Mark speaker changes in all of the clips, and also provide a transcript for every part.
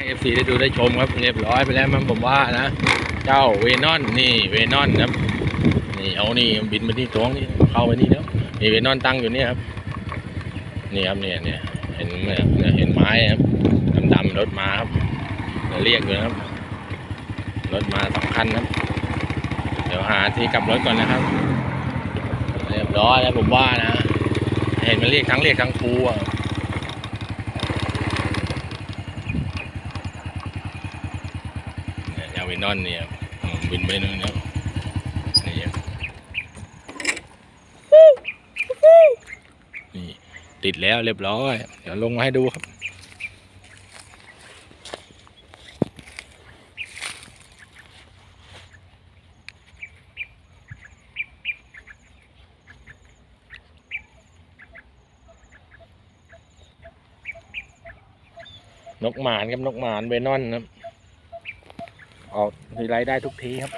Speaker 1: ให้เอฟซีได้ดูได้ชมครับเรียบร้อยไปแล้วมันผมว่านะ เจ้าเวนอนนี่เวนอนครับนี่เอานี่บินมาที่ท้องนี่เข้าไปนี่แล้วนี่เวนอนตั้งอยู่นี่ครับนี่ครับเนี่ยเนี่ยเห็นไหมครับเนี่ยเห็นไม้ครับดำๆรถมาครับเดี๋ยวเรียครับรถมาสองคันครับ เดี๋ยวหาที่กลับรถก่อนนะครับ เรียบร้อยแล้วผมว่านะ เห็นมันเรียกทั้งเรียกทั้งครูอะ เนี่ยยาวินอนเนี่ยบินไปนู่นแล้วนี่ครับนี่ติดแล้วเรียบร้อย เดี๋ยวลงมาให้ดูครับนกหมานครับนกหมานเวนอนครับ ออกทีไรได้ทุกทีครับ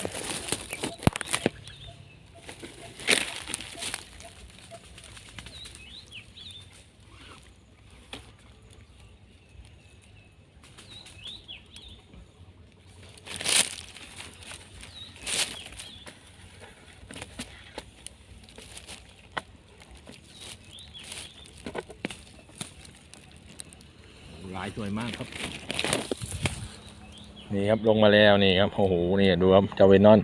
Speaker 1: ลายสวยมากครับ นี่ครับลงมาแล้วนี่ครับโอ้โหนี่ดูครับเจ้าเวนอน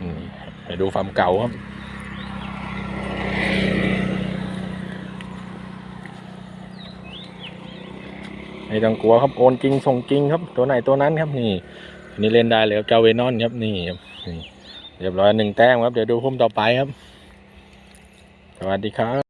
Speaker 1: นี่ไปดูฟาร์มเก่าครับไม่ต้องกลัวครับโอนจริงส่งจริงครับ ตัวไหนตัวนั้นครับนี่นนี่เล่นได้เลยครับเจ้าเวนอนครับนี่ครับนี่เรียบร้อยหนึ่งแต้มครับเดี๋ยวดูพุ่มต่อไปครับ สวัสดีครับ